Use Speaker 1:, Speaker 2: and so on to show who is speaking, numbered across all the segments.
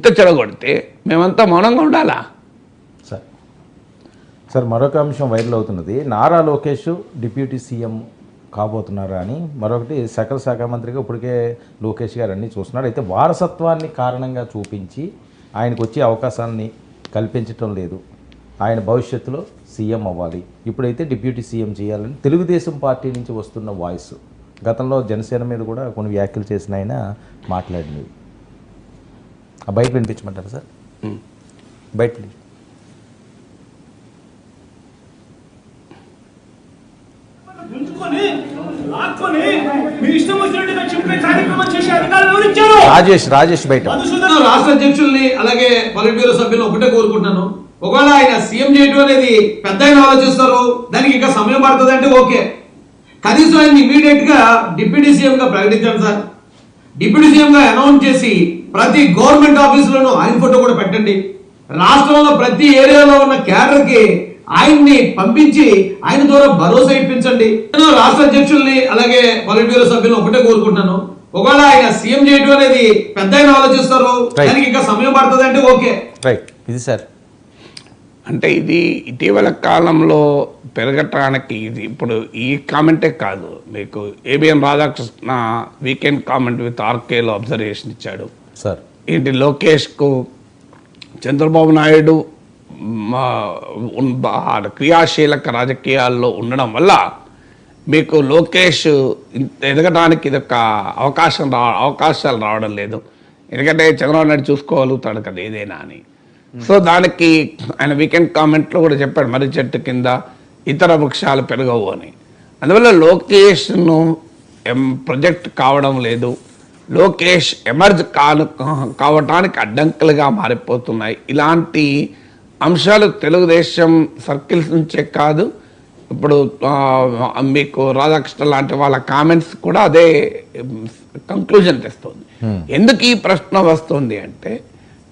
Speaker 1: ఇంత చెడగొడితే మేమంతా మౌనంగా ఉండాలా?
Speaker 2: సార్ సార్ మరొక అంశం వైరల్ అవుతున్నది. నారా లోకేష్ డిప్యూటీ సీఎం కాబోతున్నారా అని. మరొకటి సకల శాఖ మంత్రిగా ఇప్పటికే లోకేష్ గారు అన్నీ చూస్తున్నాడు అయితే వారసత్వాన్ని కారణంగా చూపించి ఆయనకు వచ్చే అవకాశాన్ని కల్పించటం లేదు. ఆయన భవిష్యత్తులో సీఎం అవ్వాలి. ఇప్పుడైతే డిప్యూటీ సీఎం చేయాలని తెలుగుదేశం పార్టీ నుంచి వస్తున్న వాయిస్. గతంలో జనసేన మీద కూడా కొన్ని వ్యాఖ్యలు చేసిన ఆయన మాట్లాడినవి. ఆ బయట వినిపించమంటారా సార్? బయట రాజేష్ రాజేష్ బయట.
Speaker 3: రాష్ట్ర అధ్యక్షుల్ని అలాగే పొలిట్ బ్యూరో సభ్యులను ఒకటే కోరుకుంటున్నాను. ఒకవేళ ఆయన సీఎం చేయడం అనేది పెద్ద ఆయన ఆలోచిస్తారు. దానికి ఇంకా సమయం పడుతుంది అంటే ఓకే. కనీసం ఆయన ఇమీడియట్గా డిప్యూటీ సీఎం గా ప్రకటించండి సార్. డిప్యూటీ సీఎం గా అనౌన్స్ చేసి ప్రతి గవర్నమెంట్ ఆఫీసులోనూ ఆయన ఫోటో కూడా పెట్టండి. రాష్ట్రంలో ప్రతి ఏరియాలో ఉన్న క్యాడర్కి ఆయన్ని పంపించి ఆయన ద్వారా భరోసా ఇప్పించండి. నేను రాష్ట్ర అధ్యక్షుల్ని అలాగే పొలిట్ బ్యూరో సభ్యులను ఒకటే కోరుకుంటున్నాను. ఒకవేళ ఆయన సీఎం చేయడం అనేది పెద్ద ఆయన ఆలోచిస్తారు. దానికి ఇంకా సమయం పడుతుంది అంటే ఓకే.
Speaker 2: రైట్ ఇది సార్.
Speaker 1: అంటే ఇది ఇటీవల కాలంలో పెరగటానికి ఇది ఇప్పుడు ఈ కామెంటే కాదు. మీకు ABN Radhakrishna weekend comment with ఆర్కేలో observation ఇచ్చాడు.
Speaker 2: సార్.
Speaker 1: ఏంటి లోకేష్కు చంద్రబాబు నాయుడు క్రియాశీలక రాజకీయాల్లో ఉండడం వల్ల మీకు లోకేష్ ఎదగడానికి ఇది ఒక అవకాశం రా అవకాశాలు రావడం లేదు. ఎందుకంటే చంద్రబాబు నాయుడు చూసుకోగలుగుతాడు కదా ఏదైనా అని. సో దానికి ఆయన వీకెండ్ కామెంట్లో కూడా చెప్పాడు మర్రి చెట్టు కింద ఇతర వృక్షాలు పెరగవు అని. అందువల్ల లోకేష్ను ఎం ప్రొజెక్ట్ కావడం లేదు. లోకేష్ ఎమర్జ్ కాను కావటానికి అడ్డంకులుగా మారిపోతున్నాయి. ఇలాంటి అంశాలు తెలుగుదేశం సర్కిల్స్ నుంచే కాదు ఇప్పుడు మీకు రాధాకృష్ణ లాంటి వాళ్ళ కామెంట్స్ కూడా అదే కంక్లూజన్ తెస్తుంది. ఎందుకు ఈ ప్రశ్న వస్తుంది అంటే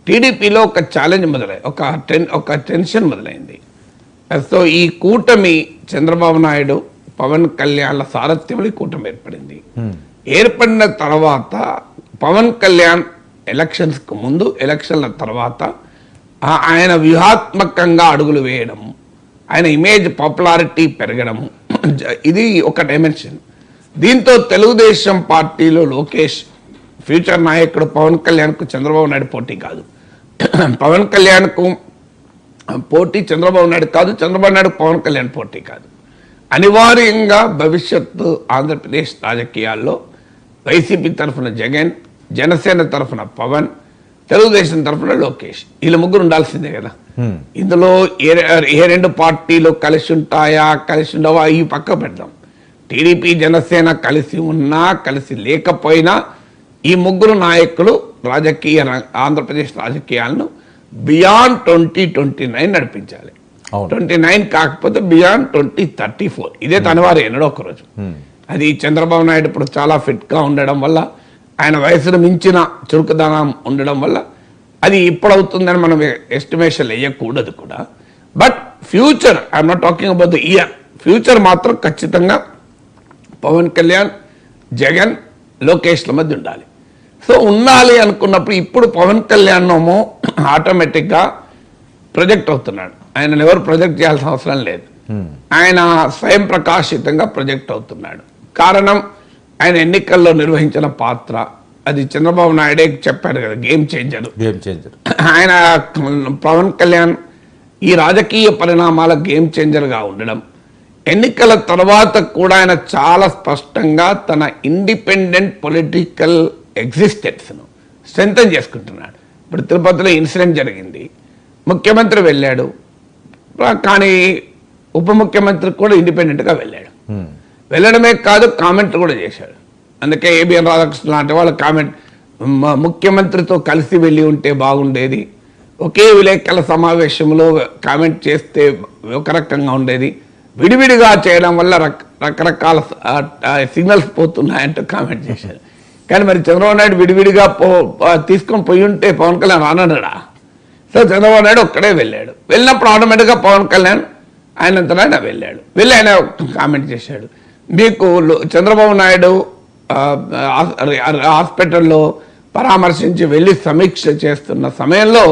Speaker 1: టీడీపీలో ఒక ఛాలెంజ్ మొదలై ఒక టెన్ ఒక టెన్షన్ మొదలైంది. సో ఈ కూటమి చంద్రబాబు నాయుడు పవన్ కళ్యాణ్ల సారథ్యంలో కూటమి ఏర్పడింది. ఏర్పడిన తర్వాత పవన్ కళ్యాణ్ ఎలక్షన్స్కు ముందు ఎలక్షన్ల తర్వాత ఆయన వ్యూహాత్మకంగా అడుగులు వేయడం ఆయన ఇమేజ్ పాపులారిటీ పెరగడం ఇది ఒక డైమెన్షన్. దీంతో తెలుగుదేశం పార్టీలో లోకేష్ ఫ్యూచర్ నాయకుడు పవన్ కళ్యాణ్కు చంద్రబాబు నాయుడు పోటీ కాదు. పవన్ కళ్యాణ్కు పోటీ చంద్రబాబు నాయుడు కాదు చంద్రబాబు నాయుడు పవన్ కళ్యాణ్ పోటీ కాదు. అనివార్యంగా భవిష్యత్తు ఆంధ్రప్రదేశ్ రాజకీయాల్లో వైసీపీ తరఫున జగన్ జనసేన తరఫున పవన్ తెలుగుదేశం తరఫున లోకేష్. వీళ్ళ ముగ్గురు ఉండాల్సిందే కదా. ఇందులో ఏ ఏ రెండు పార్టీలు కలిసి ఉంటాయా కలిసి ఉండవా ఈ పక్క పెడదాం. టీడీపీ జనసేన కలిసి ఉన్నా కలిసి లేకపోయినా ఈ ముగ్గురు నాయకులు రాజకీయ ఆంధ్రప్రదేశ్ రాజకీయాలను బియాండ్ ట్వంటీ ట్వంటీ నైన్ నడిపించాలి. ట్వంటీ నైన్ కాకపోతే బియాండ్ ట్వంటీ థర్టీ ఫోర్. ఇదే తనవారు ఎన్నడో ఒకరోజు అది చంద్రబాబు నాయుడు ఇప్పుడు చాలా ఫిట్గా ఉండడం వల్ల ఆయన వయసును మించిన చురుకుదనం ఉండడం వల్ల అది ఇప్పుడు అవుతుందని మనం ఎస్టిమేషన్ వేయకూడదు కూడా. But future I'm not talking about the year. Future మాత్రం ఖచ్చితంగా పవన్ కళ్యాణ్ జగన్ లోకేష్ల మధ్య ఉండాలి. సో ఉండాలి అనుకున్నప్పుడు ఇప్పుడు పవన్ కళ్యాణ్ ఏమో ఆటోమేటిక్గా ప్రొజెక్ట్ అవుతున్నాడు. ఆయన ఎవరు ప్రొజెక్ట్ చేయాల్సిన అవసరం లేదు. ఆయన స్వయం ప్రకాశితంగా ప్రొజెక్ట్ అవుతున్నాడు. కారణం ఆయన ఎన్నికల్లో నిర్వహించిన పాత్ర. అది చంద్రబాబు నాయుడే చెప్పాడు కదా గేమ్ చేంజర్.
Speaker 2: Game changer.
Speaker 1: ఆయన పవన్ కళ్యాణ్ ఈ రాజకీయ పరిణామాల గేమ్ చేంజర్గా ఉండడం. ఎన్నికల తర్వాత కూడా ఆయన చాలా స్పష్టంగా తన ఇండిపెండెంట్ పొలిటికల్ ఎగ్జిస్టెన్స్ను స్ట్రెంథన్ చేసుకుంటున్నాడు. ఇప్పుడు తిరుపతిలో ఇన్సిడెంట్ జరిగింది. ముఖ్యమంత్రి వెళ్ళాడు. కానీ ఉప ముఖ్యమంత్రి కూడా ఇండిపెండెంట్గా వెళ్ళాడు. వెళ్ళడమే కాదు కామెంట్ కూడా చేశాడు. అందుకే ఏబిఎన్ రాధాకృష్ణ లాంటి వాళ్ళ కామెంట్ ముఖ్యమంత్రితో కలిసి వెళ్ళి ఉంటే బాగుండేది. ఒకే విలేకరుల సమావేశంలో కామెంట్ చేస్తే ఒక రకంగా ఉండేది. విడివిడిగా చేయడం వల్ల రక రకరకాల సిగ్నల్స్ పోతున్నాయంటూ కామెంట్ చేశారు కానీ మరి చంద్రబాబు నాయుడు విడివిడిగా పో తీసుకొని పోయి ఉంటే పవన్ కళ్యాణ్ రానడా సో చంద్రబాబు నాయుడు ఒక్కడే వెళ్ళాడు. వెళ్ళినప్పుడు ఆటోమేటిక్గా పవన్ కళ్యాణ్ ఆయనంతటా ఆయన వెళ్ళాడు. వెళ్ళి ఆయన కామెంట్ చేశాడు. మీకు చంద్రబాబు నాయుడు హాస్పిటల్లో పరామర్శించి వెళ్ళి సమీక్ష చేస్తున్న సమయంలో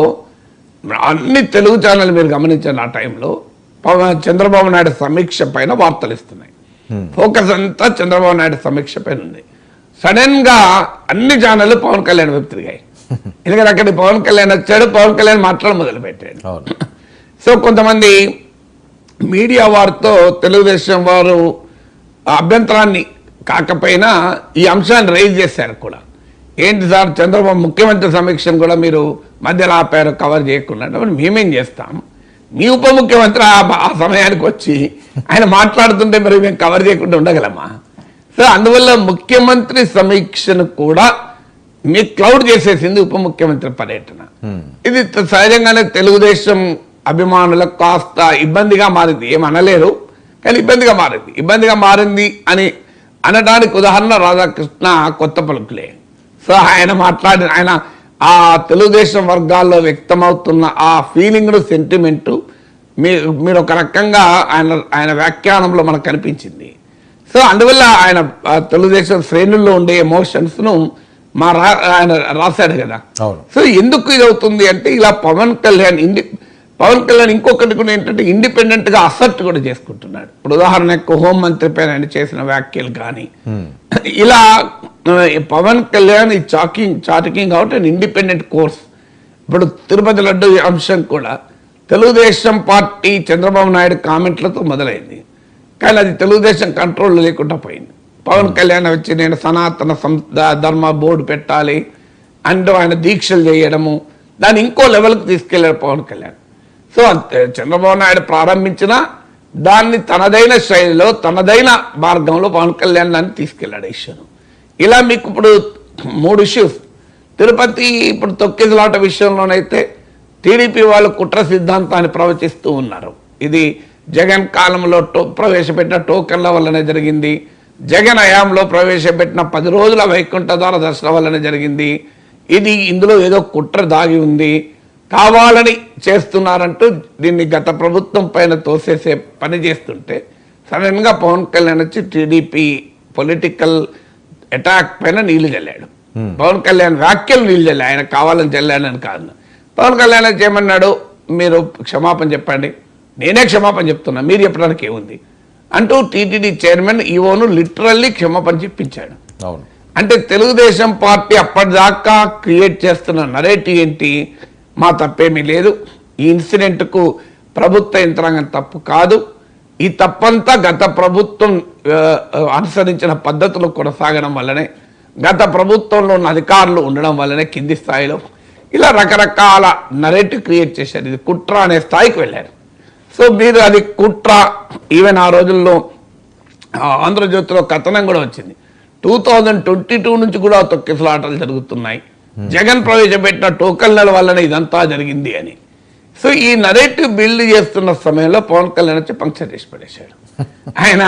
Speaker 1: అన్ని తెలుగు ఛానల్ మీరు గమనించిన ఆ టైంలో పవన్ చంద్రబాబు నాయుడు సమీక్ష పైన వార్తలు ఇస్తున్నాయి. ఫోకస్ అంతా చంద్రబాబు నాయుడు సమీక్ష పైన ఉంది. సడన్గా అన్ని ఛానళ్ళు పవన్ కళ్యాణ్ వైపు తిరిగాయి. ఎందుకంటే అక్కడ పవన్ కళ్యాణ్ వచ్చాడు పవన్ కళ్యాణ్ మాట్లాడడం మొదలు పెట్టాడు
Speaker 2: అవును.
Speaker 1: సో కొంతమంది మీడియా వారితో తెలుగుదేశం వారు అభ్యంతరాన్ని కాకపోయినా ఈ అంశాన్ని రైజ్ చేశారు కూడా. ఏంటి సార్ చంద్రబాబు ముఖ్యమంత్రి సమీక్షను కూడా మీరు మధ్యలో ఆపారు కవర్ చేయకుండా. మేమేం చేస్తాం? మీ ఉప ముఖ్యమంత్రి ఆ సమయానికి వచ్చి ఆయన మాట్లాడుతుంటే మరి మేము కవర్ చేయకుండా ఉండగలమా? సో అందువల్ల ముఖ్యమంత్రి సమీక్షను కూడా మీ క్లౌడ్ చేసేసింది ఉప ముఖ్యమంత్రి పర్యటన ఇది త- సహజంగానే తెలుగుదేశం అభిమానులకు కాస్త ఇబ్బందిగా మారింది. ఏం అనలేరు కానీ ఇబ్బందిగా మారింది. ఇబ్బందిగా మారింది అని అనడానికి ఉదాహరణ రాధాకృష్ణ కొత్త పలుకులే. సో ఆయన మాట్లాడిన ఆయన ఆ తెలుగుదేశం వర్గాల్లో వ్యక్తమవుతున్న ఆ ఫీలింగ్ సెంటిమెంటు మీ మీరు ఒక రకంగా ఆయన ఆయన వ్యాఖ్యానంలో మనకు కనిపించింది. సో అందువల్ల ఆయన తెలుగుదేశం శ్రేణుల్లో ఉండే ఎమోషన్స్ను మా రా ఆయన రాశాడు కదా. సో ఎందుకు ఇది అవుతుంది అంటే ఇలా పవన్ కళ్యాణ్ ఇండి పవన్ కళ్యాణ్ ఇంకొకటి కూడా ఏంటంటే ఇండిపెండెంట్గా అసర్ట్ కూడా చేసుకుంటున్నాడు. ఇప్పుడు ఉదాహరణకు హోంమంత్రి పైన ఆయన చేసిన వ్యాఖ్యలు కానీ ఇలా ఆ, ఈ పవన్ కళ్యాణ్ ఈ chalking charting out and independent course. ఇప్పుడు తిరుపతి లడ్డు అంశం కూడా తెలుగుదేశం పార్టీ చంద్రబాబు నాయుడు కామెంట్లతో మొదలైంది. కానీ అది తెలుగుదేశం కంట్రోల్ లేకుండా పోయింది. పవన్ కళ్యాణ్ వచ్చి నేను సనాతన సంస్థ ధర్మ బోర్డు పెట్టాలి అంటూ ఆయన దీక్షలు చేయడము. దాన్ని ఇంకో లెవెల్కి తీసుకెళ్ళారు పవన్ కళ్యాణ్. సో అంతే చంద్రబాబు నాయుడు ప్రారంభించిన దాన్ని తనదైన శైలిలో తనదైన మార్గంలో పవన్ కళ్యాణ్ దాన్ని తీసుకెళ్ళాడు ఇష్యూను ఇలా మీకు ఇప్పుడు మూడు ఇష్యూస్ తిరుపతి ఇప్పుడు తొక్కిదలాట విషయంలోనైతే టీడీపీ వాళ్ళు కుట్ర సిద్ధాంతాన్ని ప్రవచిస్తూ ఉన్నారు. ఇది జగన్ కాలంలో టో ప్రవేశపెట్టిన టోకన్ల వల్లనే జరిగింది. జగన్ హయాంలో ప్రవేశపెట్టిన పది రోజుల వైకుంఠ ద్వార దర్శనం వల్లనే జరిగింది. ఇది ఇందులో ఏదో కుట్ర దాగి ఉంది. కావాలని చేస్తున్నారంటూ దీన్ని గత ప్రభుత్వం పైన తోసేసే పని చేస్తుంటే సడన్గా పవన్ కళ్యాణ్ వచ్చి టీడీపీ పొలిటికల్ అటాక్ పైన నీళ్ళు చల్లాడు పవన్ కళ్యాణ్ వ్యాఖ్యలు నీళ్ళు చల్లాడు ఆయన కావాలని చల్లాడని కాదు. పవన్ కళ్యాణ్ వచ్చి ఏమన్నాడు? మీరు క్షమాపణ చెప్పండి. నేనే క్షమాపణ చెప్తున్నా. మీరు చెప్పడానికి ఏముంది? అంటూ టీటీడీ చైర్మన్ ఈవోను లిటరల్లీ క్షమాపణ చెప్పించాడు
Speaker 2: అవును.
Speaker 1: అంటే తెలుగుదేశం పార్టీ అప్పటిదాకా క్రియేట్ చేస్తున్న నరేటివ్ ఏంటి? మా తప్పేమీ లేదు. ఈ ఇన్సిడెంట్కు ప్రభుత్వ యంత్రాంగం తప్పు కాదు. ఈ తప్పంతా గత ప్రభుత్వం అనుసరించిన పద్ధతులు కొనసాగడం వల్లనే గత ప్రభుత్వంలో ఉన్న అధికారులు ఉండడం వల్లనే కింది స్థాయిలో ఇలా రకరకాల నరేటివ్ క్రియేట్ చేశారు. ఇది కుట్ర అనే స్థాయికి వెళ్ళారు. సో మీరు అది కుట్ర. ఈవెన్ ఆ రోజుల్లో ఆంధ్రజ్యోతిలో కథనం కూడా వచ్చింది. టూ థౌజండ్ ట్వంటీ టూ నుంచి కూడా తొక్కిసలాటలు జరుగుతున్నాయి. జగన్ ప్రవేశపెట్టిన టోకన్ల వల్లనే ఇదంతా జరిగింది అని. సో ఈ నరేటివ్ బిల్డ్ చేస్తున్న సమయంలో పవన్ కళ్యాణ్ వచ్చి పంక్చర్ చేసి పడేశాడు. ఆయన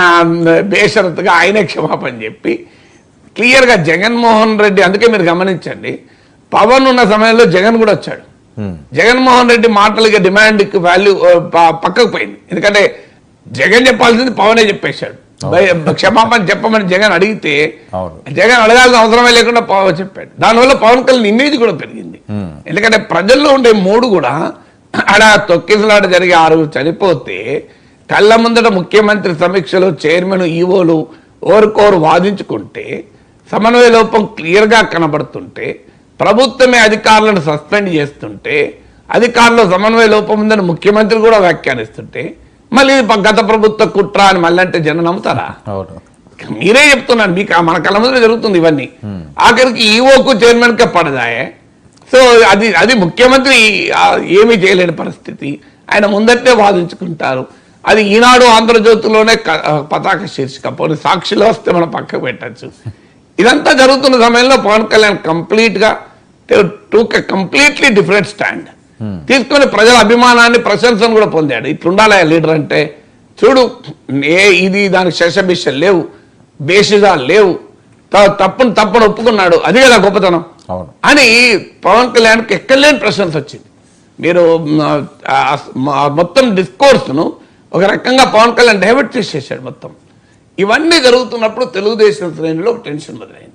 Speaker 1: బేషరతుగా ఆయనే క్షమాపణ చెప్పి క్లియర్గా జగన్మోహన్ రెడ్డి అందుకే మీరు గమనించండి పవన్ ఉన్న సమయంలో జగన్ కూడా వచ్చాడు. జగన్మోహన్ రెడ్డి మాటలకి డిమాండ్కి వాల్యూ పక్కకు పోయింది. ఎందుకంటే జగన్ చెప్పాల్సింది పవనే చెప్పేశాడు. క్షమాపణ చెప్పమని జగన్ అడిగితే. జగన్ అడగాల్సిన అవసరమే లేకుండా పవన్ చెప్పాడు. దానివల్ల పవన్ కళ్యాణ్ ఇమేజ్ కూడా పెరిగింది. ఎందుకంటే ప్రజల్లో ఉండే మూడు కూడా ఆడ తొక్కిసలాట జరిగి ఆరుగురు చనిపోతే కళ్ళ ముందట ముఖ్యమంత్రి సమీక్షలో చైర్మన్ ఈవోలు ఓరుకోరు వాదించుకుంటే సమన్వయ లోపం క్లియర్గా కనబడుతుంటే ప్రభుత్వమే అధికారులను సస్పెండ్ చేస్తుంటే అధికారులు సమన్వయ లోపం ఉందని ముఖ్యమంత్రి కూడా వ్యాఖ్యానిస్తుంటే మళ్ళీ గత ప్రభుత్వ కుట్ర అని మళ్ళీ అంటే జనం నమ్ముతారా? మీరే చెప్తున్నాను మీకు మన కళ్ళ ముందు జరుగుతుంది ఇవన్నీ. ఆఖరికి ఈఓకు చైర్మన్ కే పడదాయే. సో అది అది ముఖ్యమంత్రి ఏమీ చేయలేని పరిస్థితి. ఆయన ముందట్టే వాదించుకుంటారు. అది ఈనాడు ఆంధ్రజ్యోతిలోనే పతాక శీర్షిక. పోనీ సాక్షిలో వస్తే మనం పక్కకు పెట్టచ్చు. ఇదంతా జరుగుతున్న సమయంలో Pawan Kalyan complete took completely different stand తీసుకొని ప్రజల అభిమానాన్ని ప్రశంసను కూడా పొందాడు. ఇట్లుండాలి లీడర్ అంటే చూడు ఏ ఇది దానికి శశబిషలు లేవు బేషిజాలు లేవు తప్పును తప్పును ఒప్పుకున్నాడు. అది కదా గొప్పతనం. అని పవన్ కళ్యాణ్కి ఎక్కడలేని ప్రశంస వచ్చింది. మీరు మొత్తం డిస్కోర్స్ను ఒక రకంగా పవన్ కళ్యాణ్ డైవర్ట్ చేసేసాడు మొత్తం. ఇవన్నీ జరుగుతున్నప్పుడు తెలుగుదేశం శ్రేణిలో టెన్షన్ మొదలైంది.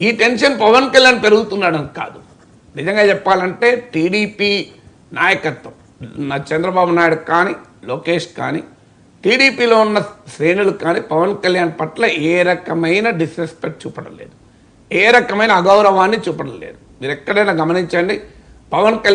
Speaker 1: ఈ టెన్షన్ పవన్ కళ్యాణ్ పెరుగుతున్నాడని కాదు. నిజంగా చెప్పాలంటే టీడీపీ నాయకత్వం నా చంద్రబాబు నాయుడు కానీ లోకేష్ కానీ టీడీపీలో ఉన్న శ్రేణులు కానీ పవన్ కళ్యాణ్ పట్ల ఏ రకమైన డిస్రెస్పెక్ట్ చూపడం లేదు. ఏ రకమైన అగౌరవాన్ని చూపడం లేదు. మీరు ఎక్కడైనా గమనించండి పవన్ కళ్యాణ్